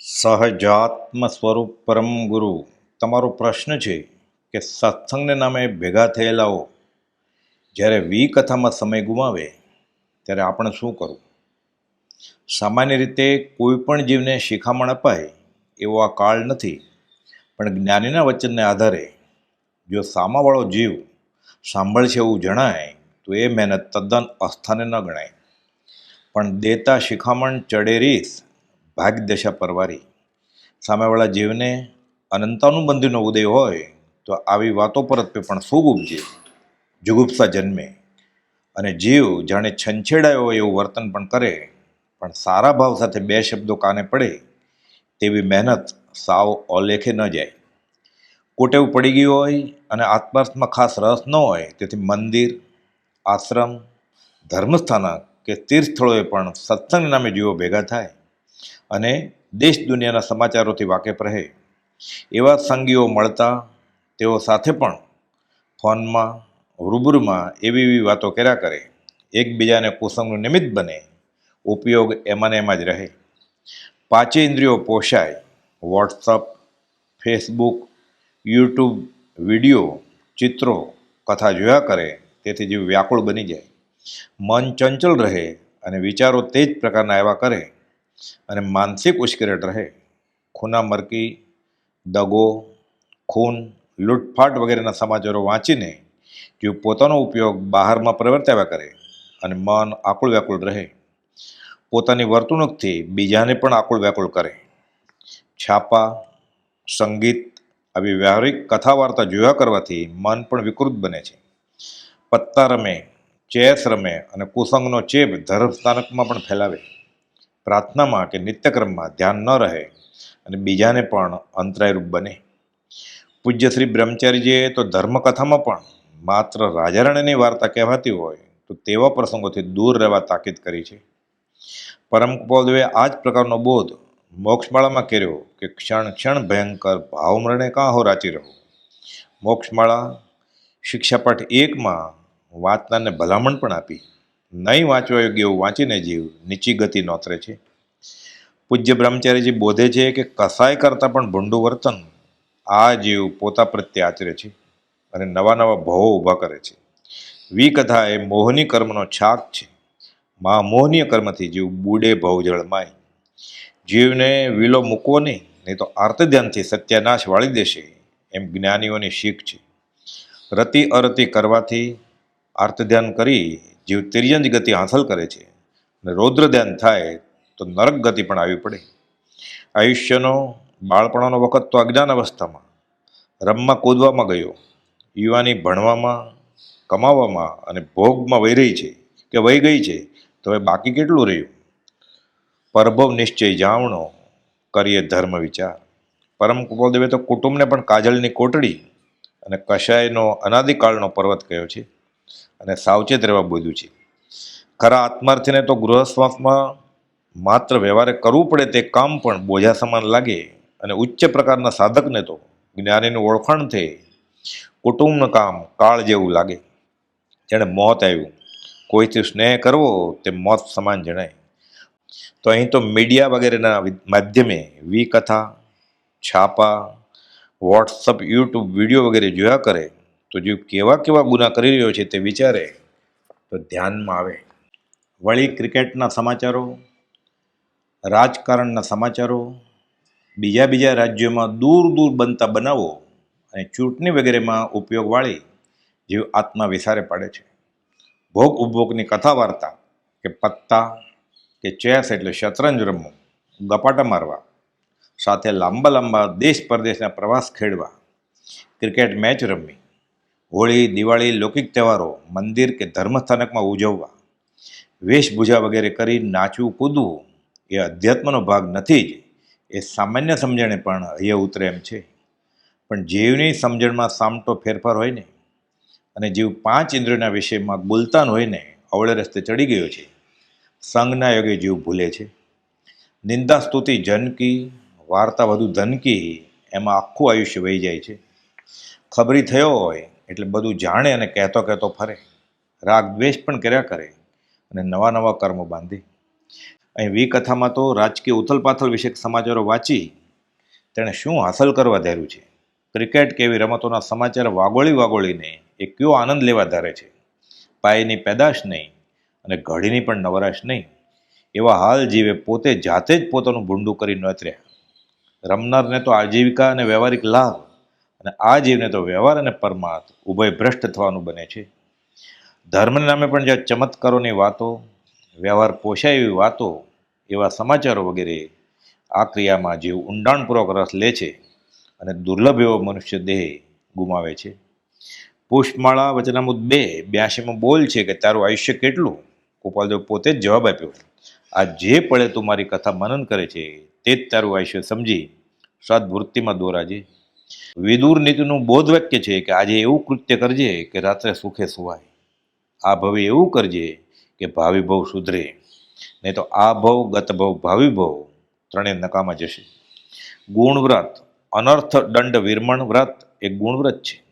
સહજાત્મ સ્વરૂપ પરમ ગુરુ. તમારો પ્રશ્ન છે કે સત્સંગને નામે ભેગા થયેલાઓ જ્યારે વી કથામાં સમય ગુમાવે, ત્યારે આપણે શું કરવું? સામાન્ય રીતે કોઈ પણ જીવને શિખામણ અપાય એવો આ કાળ નથી, પણ જ્ઞાનીના વચનને આધારે જો સામાવાળો જીવ સાંભળશે એવું જણાય, તો એ મહેનત તદ્દન અસ્થાને ન ગણાય. પણ દેતા શિખામણ ચડે રીસ ભાગ્યદશા પરવારી સામેવાળા જીવને અનંતાનુબંધીનો ઉદય હોય તો આવી વાતો પરત પણ ફૂગ ઉપજે જુગુપ્સા જન્મે. અને જીવ જાણે છંછેડાયો હોય એવું વર્તન પણ કરે, પણ સારા ભાવ સાથે બે શબ્દો કાને પડે તેવી મહેનત સાવ ઓલેખે ન જાય. કોટેવ પડી ગયું હોય અને આત્માર્થમાં ખાસ રસ ન હોય, તેથી મંદિર, આશ્રમ ધર્મસ્થાનક કે તીર્થ સ્થળોએ પણ સત્સંગ નામે જીવો ભેગા થાય. અને દેશ દુનિયાના સમાચારોથી વાકેફ રહે. એવા સંગીઓ મળતા તેઓ સાથે પણ ફોનમાં, રૂબરૂમાં એવી એવી વાતો કર્યા કરે. એકબીજાને કુસંગનું નિમિત્ત બને. ઉપયોગ એમાં ને એમાં જ રહે. પાંચે ઇન્દ્રિયો પોષાય. વોટ્સઅપ, ફેસબુક, યુટ્યુબ વીડિયો, ચિત્રો, કથા જોયા કરે. તેથી જીવ વ્યાકુળ બની જાય. મન ચંચલ રહે અને વિચારો તે જ પ્રકારના એવા કરે. અને માનસિક ઉશ્કેરટ રહે. ખૂના મરકી, દગો, ખૂન, લૂંટફાટ વગેરેના સમાચારો વાંચીને જો પોતાનો ઉપયોગ બહારમાં પ્રવર્તાવ્યા કરે અને મન આકુળ વ્યાકુળ રહે. પોતાની વર્તણૂકથી બીજાને પણ આકુળ વ્યાકુળ કરે. છાપા, સંગીત, આવી વ્યવહારિક કથા વાર્તા જોયા કરવાથી મન પણ વિકૃત બને છે. પત્તા રમે, ચેસ રમે અને કુસંગનો ચેપ ધર્મસ્થાનકમાં પણ ફેલાવે. પ્રાર્થનામાં કે નિત્યક્રમમાં ધ્યાન ન રહે અને બીજાને પણ અંતરાયરૂપ બને. પૂજ્ય શ્રી બ્રહ્મચારીજીએ તો ધર્મકથામાં પણ માત્ર રાજારાણીની વાર્તા કહેવાતી હોય તો તેવા પ્રસંગોથી દૂર રહેવા તાકીદ કરી છે. પરમ કૃપાદેવે આ જ પ્રકારનો બોધ મોક્ષમાળામાં કર્યો કે ક્ષણ ક્ષણ ભયંકર ભાવમરણે કાં હો રાચી રહો મોક્ષમાળા શિક્ષાપાઠ એકમાં વાંચનારને ભલામણ પણ આપી. નહીં વાંચવા યોગ્ય એવું વાંચીને જીવ. નીચી ગતિ નોતરે છે. પૂજ્ય બ્રહ્મચારીજી બોધે છે કે કસાય કરતાં પણ ભૂંડું વર્તન આ જીવ પોતા પ્રત્યે આચરે છે અને નવા નવા ભવો ઊભા કરે છે. વી કથા એ મોહની કર્મનો છાક છે. મહા મોહનીય કર્મથી જીવ બુડે ભવ જળમાય જીવને વિલો મૂકવો નહીં નહીં તો આર્ત ધ્યાનથી સત્યાનાશ વાળી દેશે એમ જ્ઞાનીઓની શીખ છે. રતિ અરતિ કરવાથી આર્ત ધ્યાન કરી જીવ તિર્યંજ ગતિ હાંસલ કરે છે અને રૌદ્ર ધ્યાન થાય તો નરક ગતિ પણ આવી પડે. આયુષ્યનો, બાળપણાનો વખત તો અજ્ઞાન અવસ્થામાં, રમમાં કૂદવામાં ગયો, યુવાની ભણવામાં, કમાવામાં અને ભોગમાં વહી રહી છે કે વહી ગઈ છે, તો હવે બાકી કેટલું રહ્યું? પરભવ નિશ્ચય જાવણો કરીએ ધર્મ વિચાર. પરમ કૃપાદેવે તો કુટુંબને પણ કાજલની કોટડી અને કશાયનો અનાદિકાળનો પર્વત કહ્યો છે. અને સાવચેત રહેવા બોલ્યું છે. ખરા આત્માર્થીને તો ગૃહસ્વાસમાં માત્ર વ્યવહારે કરવું પડે તે કામ પણ બોજા સમાન લાગે અને ઉચ્ચ પ્રકારના સાધકને તો જ્ઞાનીનું ઓળખાણ થઈ કુટુંબનું કામ કાળ જેવું લાગે. જેણે મોત આવ્યું કોઈથી સ્નેહ કરવો તે મોત સમાન જણાય. તો અહીં તો મીડિયા વગેરેના માધ્યમે વી કથા, છાપા, વોટ્સઅપ, યુટ્યુબ વીડિયો વગેરે જોયા કરે તો જીવ કેવા કેવા ગુના કરી રહ્યો છે તે વિચારે, તો ધ્યાનમાં આવે. વળી ક્રિકેટના સમાચારો, રાજકારણના સમાચારો, બીજા બીજા રાજ્યોમાં દૂર દૂર બનતા બનાવો અને ચૂંટણી વગેરેમાં ઉપયોગવાળી જીવ આત્મા વિસારે પાડે છે. ભોગ ઉપભોગની કથા વાર્તા કે પત્તા કે ચેસ એટલે શતરંજ રમવું, ગપાટા મારવા, સાથે લાંબા લાંબા દેશ પરદેશના પ્રવાસ ખેડવા, ક્રિકેટ મેચ રમવી હોળી, દિવાળી, લૌકિક તહેવારો, મંદિર કે ધર્મસ્થાનકમાં ઉજવવા. વેશભૂષા વગેરે કરી નાચવું, કૂદવું એ અધ્યાત્મનો ભાગ નથી જ. એ સામાન્ય સમજણે પણ અહીંયા ઉતરે એમ છે. પણ જીવની સમજણમાં સામટો ફેરફાર હોય ને, અને જીવ પાંચ ઇન્દ્રિયોના વિષયમાં બોલતાન હોય ને, અવળે રસ્તે ચડી ગયો છે. સંઘના યોગે જીવ ભૂલે છે. નિંદા, સ્તુતિ જનકી વાર્તા વધુ ધનકી એમાં આખું આયુષ્ય વહી જાય છે. ખબરી થયો હોય એટલે બધું જાણે અને કહેતો કહેતો ફરે. રાગ દ્વેષ પણ કર્યા કરે અને નવા નવા કર્મો બાંધે. અહીં વી કથામાં તો રાજકીય ઉથલપાથલ વિશે સમાચારો વાંચી તેણે શું હાંસલ કરવા ધાર્યું છે? ક્રિકેટ કે એવી રમતોના સમાચાર વાગોળી વાગોળીને એ કયો આનંદ લેવા ધારે છે? પાયની પેદાશ નહીં અને ઘડીની પણ નવરાશ નહીં. એવા હાલ જીવે પોતે જાતે જ પોતાનું ભૂંડું કરી નોતર્યા રમનારને તો આજીવિકા અને વ્યવહારિક લાભ અને આ જીવને તો વ્યવહાર અને પરમાર્થ ઉભય ભ્રષ્ટ થવાનું બને છે. ધર્મના નામે પણ જ્યાં ચમત્કારોની વાતો, વ્યવહાર પોષાય એવી વાતો, એવા સમાચારો વગેરે આ ક્રિયામાં જીવ ઊંડાણપૂર્વક રસ લે છે અને દુર્લભ એવો મનુષ્ય દેહ ગુમાવે છે. પુષ્પમાળા વચનામુદ બે બ્યાસીમાં બોલ છે કે તારું આયુષ્ય કેટલું? ગોપાલદેવ પોતે જ જવાબ આપ્યો, આ જે પળે તું મારી કથા મનન કરે છે, તે જ તારું આયુષ્ય સમજી સદવૃત્તિમાં દોરાજે. વિદુર નીતિનું બોધ વાક્ય છે કે આજે એવું કૃત્ય કરજે કે રાત્રે સુખે સુવાય. આ ભવે એવું કરજે કે ભાવિ ભવ સુધરે. નહીં તો આ ભવ, ગત ભવ, ભાવિ ભવ ત્રણેય નકામાં જશે. ગુણવ્રત અનર્થ દંડ વિરમણ વ્રત એ ગુણવ્રત છે.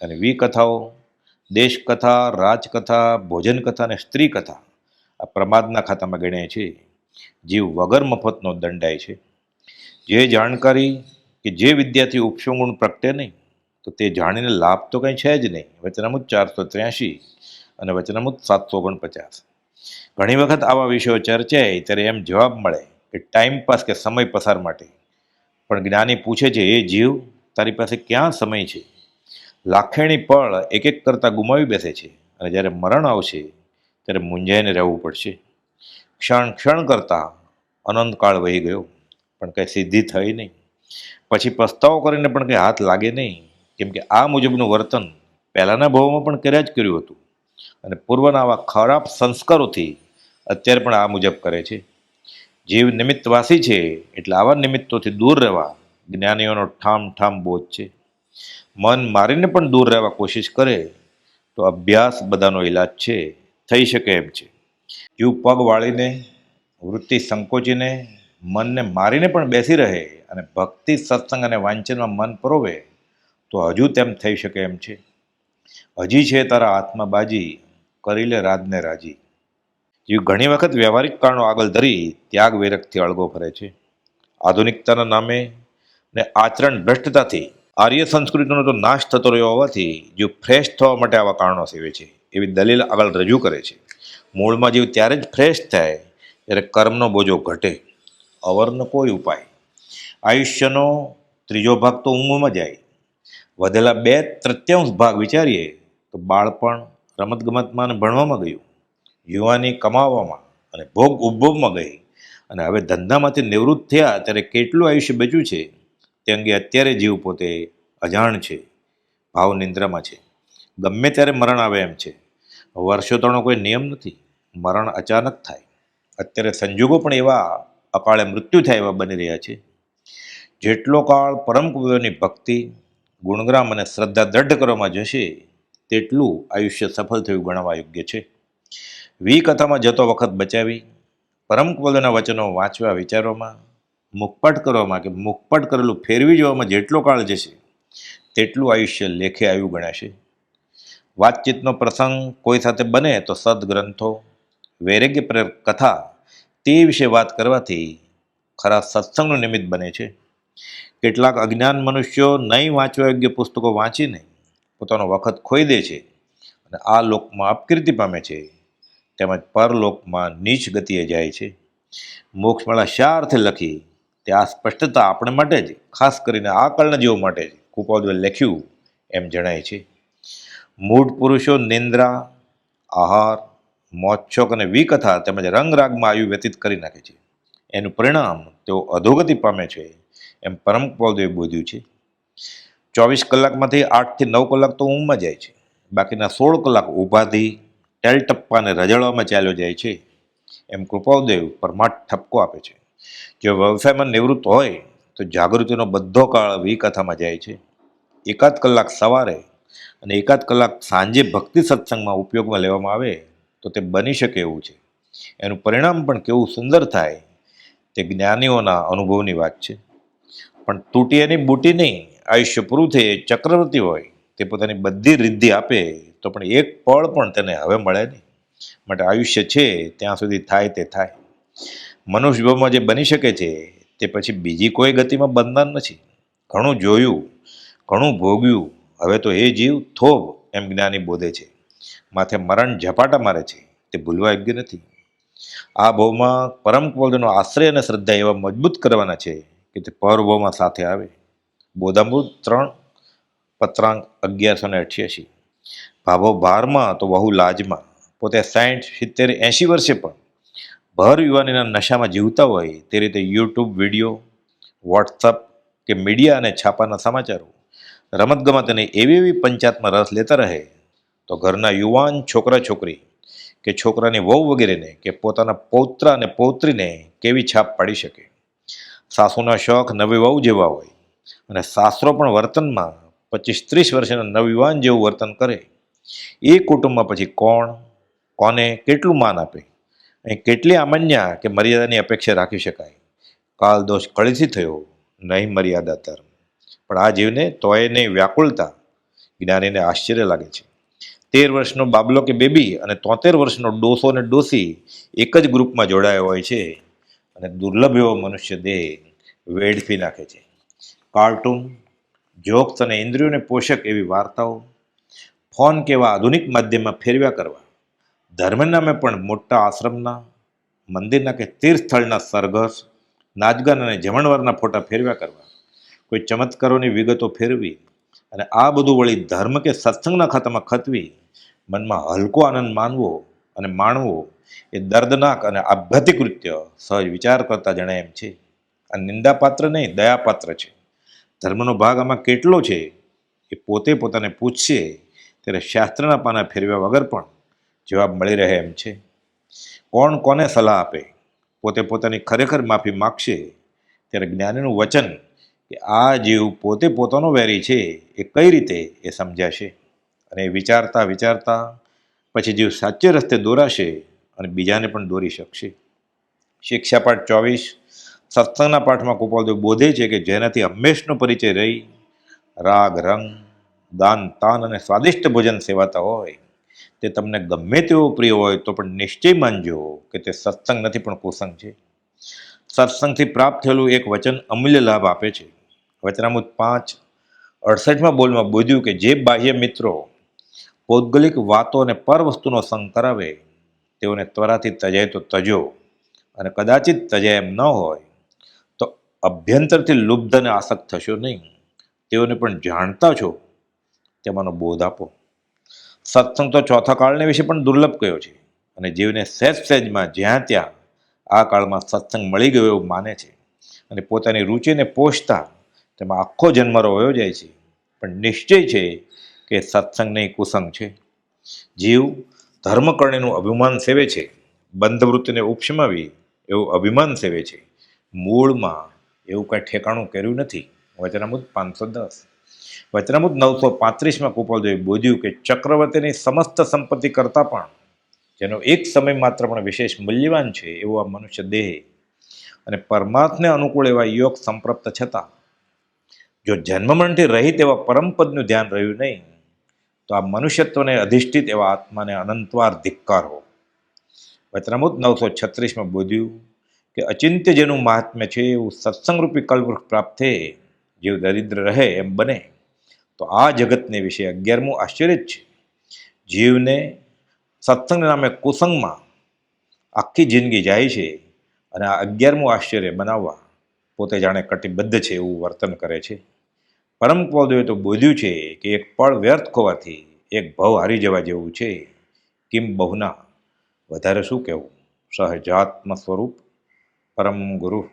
અને વિકથાઓ કથાઓ દેશ રાજકથા ભોજન કથા અને સ્ત્રી કથા આ પ્રમાદના ખાતામાં ગણાય છે. જીવ વગર મફતનો દંડાય છે. જે જાણકારી કે જે વિદ્યાર્થી ઉપસંગુણ પ્રગટે નહીં, તો તે જાણીને લાભ તો કંઈ છે જ નહીં. વચનામુત ચારસો ત્ર્યાસી અને વચનામુત સાતસો ઓગણપચાસ. ઘણી વખત આવા વિષયો ચર્ચાય, ત્યારે એમ જવાબ મળે કે ટાઈમ પાસ કે સમય પસાર માટે. પણ જ્ઞાની પૂછે છે, એ જીવ, તારી પાસે ક્યાં સમય છે? લાખેણી પળ એક એક કરતાં ગુમાવી બેસે છે અને જ્યારે મરણ આવશે, ત્યારે મૂંઝાઈને રહેવું પડશે. ક્ષણ ક્ષણ કરતાં અનંતકાળ વહી ગયો, પણ કંઈ સિદ્ધિ થઈ નહીં. પછી પસ્તાવો કરીને પણ કંઈ હાથ લાગે નહીં. કેમ કે આ મુજબનું વર્તન પહેલાંના ભાવમાં પણ કર્યા જ કર્યું હતું. અને પૂર્વના આવા ખરાબ સંસ્કારોથી અત્યારે પણ આ મુજબ કરે છે. જીવ નિમિત્તવાસી છે એટલે આવા નિમિત્તોથી દૂર રહેવા જ્ઞાનીઓનો ઠામ ઠામ બોધ છે. મન મારીને પણ દૂર રહેવા કોશિશ કરે તો અભ્યાસ બધાનો ઈલાજ છે, થઈ શકે એમ છે. જીવ પગ વાળીને, વૃત્તિ સંકોચીને મનને મારીને પણ બેસી રહે અને ભક્તિ, સત્સંગ અને વાંચનમાં મન પરોવે, તો હજુ તેમ થઈ શકે એમ છે. હજી છે તારા હાથમાં બાજી, કરી લે રાજને રાજી. જે ઘણી વખત વ્યવહારિક કારણો આગળ ધરી, ત્યાગ વિરકથી અળગો ફરે છે. આધુનિકતાના નામે ને આચરણ ભ્રષ્ટતાથી, આર્ય સંસ્કૃતિનો તો નાશ થતો રહ્યો હોવાથી, જીવ ફ્રેશ થવા માટે આવા કારણો સેવે છે. એવી દલીલ આગળ રજૂ કરે છે. મૂળમાં જીવ ત્યારે જ ફ્રેશ થાય ત્યારે કર્મનો બોજો ઘટે. અવરનો કોઈ ઉપાય. આયુષ્યનો ત્રીજો ભાગ તો ઊંઘમાં જાય. વધેલા બે તૃત્યાંશ ભાગ વિચારીએ તો બાળપણ રમતગમતમાં અને ભણવામાં ગયું. યુવાની કમાવામાં અને ભોગ ઉપભોગમાં ગઈ. અને હવે ધંધામાંથી નિવૃત્ત થયા ત્યારે કેટલું આયુષ્ય બચ્યું છે તે અંગે અત્યારે જીવ પોતે અજાણ છે. ભાવ નિંદ્રામાં છે. ગમે ત્યારે મરણ આવે એમ છે. વર્ષો તણો કોઈ નિયમ નથી. મરણ અચાનક થાય. અત્યારે સંજોગો પણ એવા અકાળે મૃત્યુ થાય એવા બની રહ્યા છે. જેટલો કાળ પરમ કવિઓની ભક્તિ ગુણગ્રામ અને શ્રદ્ધા દ્રઢ કરવામાં જશે, તેટલું આયુષ્ય સફળ થયું ગણવા યોગ્ય છે. વી કથામાં જતો વખત બચાવી, પરમ કવિઓના વચનો વાંચવા, વિચારવામાં મુખપટ કરવામાં કે મુખપટ કરેલું ફેરવી જોવામાં જેટલો કાળ જશે, તેટલું આયુષ્ય લેખે આવ્યું ગણાશે. વાતચીતનો પ્રસંગ કોઈ સાથે બને તો સદગ્રંથો, વૈરેગ્ય પ્રેર કથા તે વિશે વાત કરવાથી ખરા સત્સંગનું નિમિત્ત બને છે. કેટલાક અજ્ઞાન મનુષ્યો નહીં વાંચવા યોગ્ય પુસ્તકો વાંચીને પોતાનો વખત ખોઈ દે છે અને આ લોકમાં અપકીર્તિ પામે છે. તેમજ પરલોકમાં નીચ ગતિએ જાય છે. મોક્ષમાળા શા અર્થે લખી તે આ સ્પષ્ટતા આપણે માટે જ, ખાસ કરીને આ કાળના જીવો માટે જ કુપાદવે લખ્યું એમ જણાય છે. મૂળ પુરુષો નિંદ્રા, આહાર મોચ્છોક અને વિકથા તેમજ રંગરાગમાં આયુ વ્યતીત કરી નાખે છે. એનું પરિણામ તેઓ અધોગતિ પામે છે એમ પરમ પૌદેવે બોધ્યું છે. ચોવીસ કલાકમાંથી આઠથી નવ કલાક તો ઊંઘમાં જાય છે. બાકીના સોળ કલાક ઊભાથી ટેલ ટપ્પા અને રજળવામાં ચાલ્યો જાય છે. એમ કૃપાદેવ પરમાઠ ઠપકો આપે છે. જો વ્યવસાયમાં નિવૃત્ત હોય તો જાગૃતિનો બધો કાળ વિકથામાં જાય છે. એકાદ કલાક સવારે અને એકાદ કલાક સાંજે ભક્તિ સત્સંગમાં ઉપયોગમાં લેવામાં આવે તો તે બની શકે એવું છે. એનું પરિણામ પણ કેવું સુંદર થાય તે જ્ઞાનીઓના અનુભવની વાત છે. પણ તૂટી એની બૂટી નહીં, આયુષ્ય પૂરું થઈ ચક્રવર્તી હોય, તે પોતાની બધી રિદ્ધિ આપે તો પણ એક પળ પણ તેને હવે મળે નહીં. માટે આયુષ્ય છે, ત્યાં સુધી થાય તે થાય. મનુષ્યભાવમાં જે બની શકે છે, તે પછી બીજી કોઈ ગતિમાં બંધન નથી. ઘણું જોયું, ઘણું ભોગ્યું, હવે તો એ જીવ થોભ એમ જ્ઞાની બોધે છે. માથે મરણ ઝપાટા મારે છે. તે ભૂલવા યોગ્ય નથી. આ ભાવમાં પરમ કુવલનો આશ્રય અને શ્રદ્ધા એવા મજબૂત કરવાના છે કે તે પરભાવમાં સાથે આવે. બોધામૃત ત્રણ, પત્રાંક અગિયારસો ને અઠ્યાસી. ભાવો બારમાં તો બહુ લાજમાં. પોતે સાઠ સિત્તેર, એંશી વર્ષે પણ. ભર યુવાનીના નશામાં જીવતા હોય તે રીતે યુટ્યુબ વીડિયો, વોટ્સઅપ કે મીડિયા અને છાપાના સમાચારો. રમતગમત અને એવી એવી પંચાયતમાં રસ લેતા રહે તો ઘરના યુવાન છોકરા છોકરી કે છોકરાની વહુ વગેરેને કે પોતાના પૌત્ર અને પૌત્રીને કેવી છાપ પાડી શકે? સાસુના શોખ નવી વહુ જેવા હોય અને સાસરો પણ વર્તનમાં પચીસ ત્રીસ વર્ષના નવયુવાન જેવું વર્તન કરે. એ કુટુંબમાં પછી કોણ, કોને કેટલું માન આપે અહીં કેટલી આમન્યા કે મર્યાદાની અપેક્ષા રાખી શકાય? કાલ દોષ કળીથી થયો, નહીં મર્યાદા ધર્મ પણ આ જીવને તોય નહીં વ્યાકુળતા, જ્ઞાનીને આશ્ચર્ય લાગે છે. તેર વર્ષનો બાબલો કે બેબી અને તોતેર વર્ષનો ડોસો અને ડોસી એક જ ગ્રુપમાં જોડાયો હોય છે. અને દુર્લભ એવો મનુષ્ય દેહ વેડફી નાખે છે. કાર્ટૂન, જોક્સ અને ઇન્દ્રિયોને પોષક એવી વાર્તાઓ, ફોન કે એવા આધુનિક માધ્યમમાં ફેરવ્યા કરવા ધર્મ નામે પણ મોટા આશ્રમના, મંદિરના કે તીર્થસ્થળના સરઘસ, નાચગાન અને જમણવારના ફોટા ફેરવ્યા કરવા, કોઈ ચમત્કારોની વિગતો ફેરવી અને આ બધું વળી ધર્મ કે સત્સંગના ખાતામાં ખતવી મનમાં હલકો આનંદ માનવો અને માણવો એ દર્દનાક અને આભ્યાતિક કૃત્ય સહજ વિચાર કરતા જણાય એમ છે. આ નિંદાપાત્ર નહીં, દયાપાત્ર છે. ધર્મનો ભાગ આમાં કેટલો છે એ પોતે પોતાને પૂછશે ત્યારે શાસ્ત્રના પાના ફેરવ્યા વગર પણ જવાબ મળી રહે એમ છે. કોણ કોને સલાહ આપે? પોતે પોતાની ખરેખર માફી માગશે ત્યારે જ્ઞાનીનું વચન કે આ જીવ પોતે પોતાનો વેરી છે એ કઈ રીતે એ સમજાશે? અને વિચારતા વિચારતા પછી જીવ સાચે રસ્તે દોરાશે અને બીજાને પણ દોરી શકશે. શિક્ષાપાઠ ચોવીસ, સત્સંગના પાઠમાં ગોપાલદેવ બોધે છે કે જેનાથી હંમેશનો પરિચય રહી, રાગ, રંગ, દાન, તાન અને સ્વાદિષ્ટ ભોજન સેવાતા હોય, તે તમને ગમે તેવો પ્રિય હોય તો પણ નિશ્ચય માનજો કે તે સત્સંગ નથી પણ કુસંગ છે. સત્સંગથી પ્રાપ્ત થયેલું એક વચન અમૂલ્ય લાભ આપે છે. વચનામૂત પાંચ, અડસઠમાં બોલમાં બોધ્યું કે જે બાહ્ય મિત્રો પૌદ્ગલિક વાતો અને પર વસ્તુનો સંગ કરાવે. તેઓને ત્વરાથી તજાય તો તજો અને કદાચિત તજાય એમ ન હોય તો અભ્યંતરથી લુબ્ધ અને આસક્ત થશો નહીં. તેઓને પણ જાણતા છો. તેમાંનો બોધ આપો. સત્સંગ તો ચોથા કાળને વિશે પણ દુર્લભ કયો છે અને જીવને સહેજ સહેજમાં જ્યાં ત્યાં આ કાળમાં સત્સંગ મળી ગયો એવું માને છે અને પોતાની રુચિને પોષતા તેમાં આખો જન્મરો વયો જાય છે. પણ નિશ્ચય છે કે સત્સંગ નહીં કુસંગ છે. જીવ ધર્મકર્ણીનું અભિમાન સેવે છે. બંધવૃત્તિને ઉપશમાવી એવું અભિમાન સેવે છે. મૂળમાં એવું કાંઈ ઠેકાણું કર્યું નથી. વચનામુદ પાંચસો દસ. વચનામુદ નવસો પાંત્રીસમાં કુપાલદેવે બોધ્યું કે ચક્રવર્તીની સમસ્ત સંપત્તિ કરતાં પણ જેનો એક સમય માત્ર પણ વિશેષ મૂલ્યવાન છે એવો આ મનુષ્ય દેહ. અને પરમાર્થને અનુકૂળ એવા યોગ સંપ્રાપ્ત છતાં જો જન્મમરણથી રહિત એવા પરમપદનું ધ્યાન રહ્યું નહીં તો આ મનુષ્યત્વને અધિષ્ઠિત એવા આત્માને અનંતવાર ધિક્કાર. હો વચનામૃત નવસો છત્રીસમાં બોધ્યું કે અચિંત્ય જેનું મહાત્મ્ય છે એવું સત્સંગરૂપી કલ્પવૃક્ષ પ્રાપ્ત થયે, જેવું દરિદ્ર રહે એમ બને, તો આ જગતને વિશે અગિયારમું આશ્ચર્ય જ છે. જીવને સત્સંગ નામે કુસંગમાં આખી જિંદગી જાય છે અને આ અગિયારમું આશ્ચર્ય બનાવવા પોતે જાણે કટિબદ્ધ છે એવું વર્તન કરે છે. પરમ પદોએ તો બોધ્યું છે કે એક પળ વ્યર્થ ખોવાથી એક ભવ હારી જવા જેવું છે. કિમ બહુના? વધારે શું કહેવું? સહજાત્મ સ્વરૂપ પરમ ગુરુ